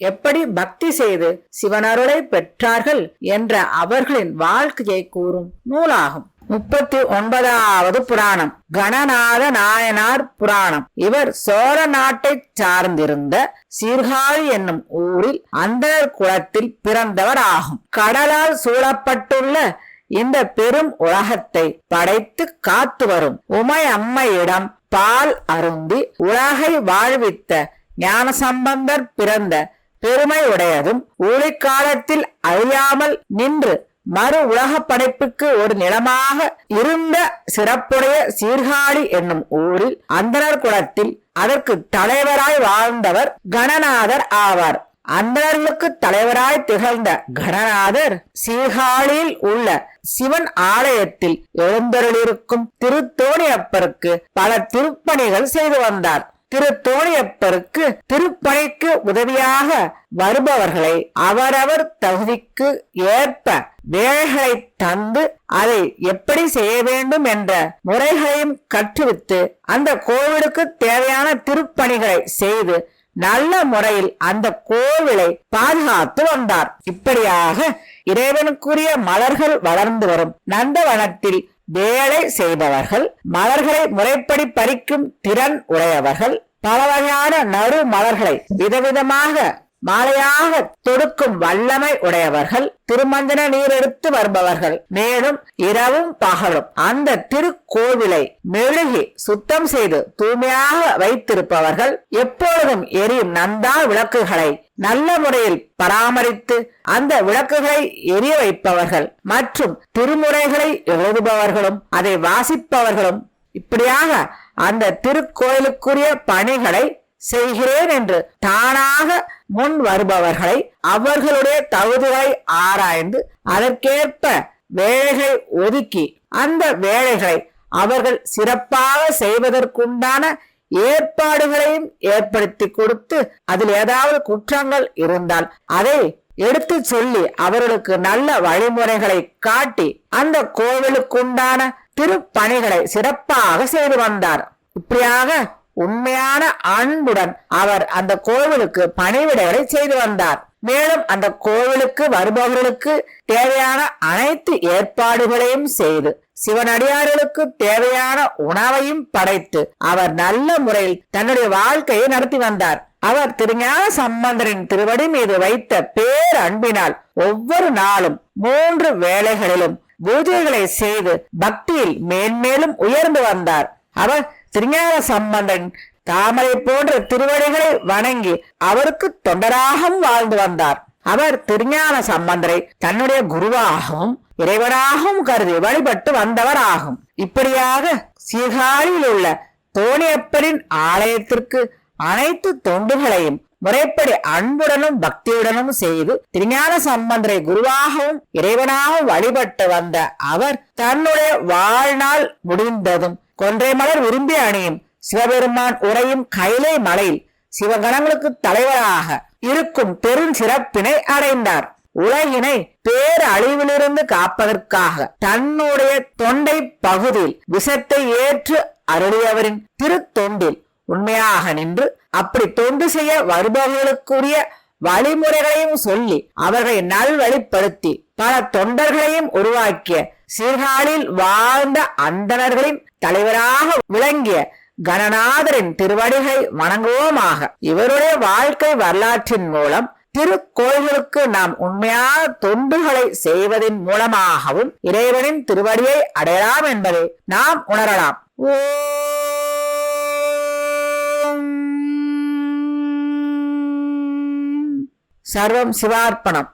எப்படி பக்தி செய்து சிவனருளை பெற்றார்கள் என்ற அவர்களின் வாழ்க்கையை கூறும் நூலாகும். முப்பத்தி ஒன்பதாவது புராணம். கணநாத நாயனார் புராணம். இவர் சோழ நாட்டை சார்ந்திருந்த சீர்காழி என்னும் ஊரில் அந்தனர் குலத்தில் பிறந்தவர் ஆகும் கடலால் சூழப்பட்டுள்ள இந்த பெரும் உலகத்தை படைத்து காத்து வரும் உமை அம்மையிடம் பால் அருந்தி உலகை வாழ்வித்த ஞானசம்பந்தர் பிறந்த பெருமை உடையதும் ஊழிக்காலத்தில் அழியாமல் நின்று மறு உலக படைப்புக்கு ஒரு நிலமாக இருந்த சிறப்புடைய சீர்காழி என்னும் ஊரில் அந்தனர் குலத்தில் அதற்கு தலைவராய் வாழ்ந்தவர் கணநாதர் ஆவார். அந்தணர்களுக்கு தலைவராய் திகழ்ந்த கணநாதர் சீர்காழியில் உள்ள சிவன் ஆலயத்தில் எழுந்தருளிருக்கும் திருத்தோணியப்பருக்கு பல திருப்பணிகள் செய்து வந்தார். திருத்தோணியப்பருக்கு திருப்பணிக்கு உதவியாக வருபவர்களை அவரவர் தகுதிக்கு ஏற்ப வேலைகளை தந்து அதை எப்படி செய்ய வேண்டும் என்ற முறைகளையும் கற்றுவித்து அந்த கோவிலுக்கு தேவையான திருப்பணிகளை செய்து நல்ல முறையில் அந்த கோவிலை பாதுகாத்து வந்தார். இப்படியாக இறைவனுக்குரிய மலர்கள் வளர்ந்து வரும். நந்தவனத்தில் வேலை செய்பவர்கள் மலர்களை முறைப்படி பறிக்கும் திறன் உடையவர்கள் பல வகையான நறு மலர்களை விதவிதமாக மாலையாக தொடுக்கும் வல்லமை உடையவர்கள் திருமஞ்சன நீர் எடுத்து வருபவர்கள். மேலும் இரவும் பகலும். அந்த திருக்கோவிலை மெழுகி சுத்தம் செய்து தூய்மையாக வைத்திருப்பவர்கள் எப்பொழுதும் எரியும் நந்தா விளக்குகளை நல்ல முறையில் பராமரித்து அந்த விளக்குகளை எரிய வைப்பவர்கள் மற்றும் திருமுறைகளை எழுதுபவர்களும் அதை வாசிப்பவர்களும் இப்படியாக அந்த திருக்கோயிலுக்குரிய பணிகளை செய்கிறேன் என்று தானாக முன் வருபவர்களை அவர்களுடைய தகுதிகளை ஆராய்ந்து அதற்கேற்ப வேலைகளை ஒதுக்கி அந்த வேலைகளை அவர்கள் சிறப்பாக செய்வதற்குண்டான ஏற்பாடுகளையும் ஏற்படுத்தி கொடுத்து அதில் ஏதாவது குற்றங்கள் இருந்தால் அதை எடுத்து சொல்லி அவர்களுக்கு நல்ல வழிமுறைகளை காட்டி அந்த கோவிலுக்குண்டான திருப்பணிகளை சிறப்பாக செய்து வந்தார். இப்படியாக உண்மையான அன்புடன் அவர் அந்த கோவிலுக்கு பணிவிடைகளை செய்து வந்தார். மேலும் அந்த கோவிலுக்கு வருபவர்களுக்கு தேவையான அனைத்து ஏற்பாடுகளையும் செய்து சிவனடியார்களுக்கு தேவையான உணவையும் படைத்து அவர் நல்ல முறையில் தன்னுடைய வாழ்க்கையை நடத்தி வந்தார். அவர் திருஞான சம்பந்தரின் திருவடி மீது வைத்த பேர் அன்பினால் ஒவ்வொரு நாளும் மூன்று வேளைகளிலும் பூஜைகளை செய்து பக்தியில் மேன்மேலும் உயர்ந்து வந்தார். அவர் திருஞான சம்பந்தன் தாமரை போன்ற திருவடிகளை வணங்கி அவருக்கு தொண்டராகவும் வாழ்ந்து வந்தார். அவர் திருஞான சம்பந்தரை தன்னுடைய குருவாகவும் இறைவனாகவும் கருதி வழிபட்டு வந்தவர் ஆகும் இப்படியாக சீர்காழியில் உள்ள தோணியப்பரின் ஆலயத்திற்கு அனைத்து தொண்டுகளையும் முறைப்படி அன்புடனும் பக்தியுடனும் செய்து திருஞான சம்பந்தரை குருவாகவும் இறைவனாகவும் வழிபட்டு வந்த அவர் தன்னுடைய வாழ்நாள் முடிந்ததும் கொன்றை மலர் விரும்பி அணியும் சிவபெருமான் உரையும் கைலை மலையில் சிவகணங்களுக்கு தலைவராக இருக்கும் பெருஞ்சிறப்பினை அடைந்தார். உலகினை பேரழிவிலிருந்து காப்பதற்காக தன்னுடைய தொண்டை பகுதியில் விஷத்தை ஏற்று அருளியவரின் திருத்தொண்டில் உண்மையாக நின்று அப்படி தொண்டு செய்ய வருபவர்களுக்குரிய வழிமுறைகளையும் சொல்லி அவர்களை நல்வழிப்படுத்தி பல தொண்டர்களையும் உருவாக்கிய சீர்காழியில் வாழ்ந்த அந்தணர்களின் தலைவராக விளங்கிய கணநாதரின் திருவடிகளை வணங்குவோமாக. இவருடைய வாழ்க்கை வரலாற்றின் மூலம் திருக்கோயில்களுக்கு நாம் உண்மையான தொண்டுகளை செய்வதன் மூலமாகவும் இறைவனின் திருவடியை அடையலாம் என்பதை நாம் உணரலாம். சர்வம் சிவார்ப்பணம்.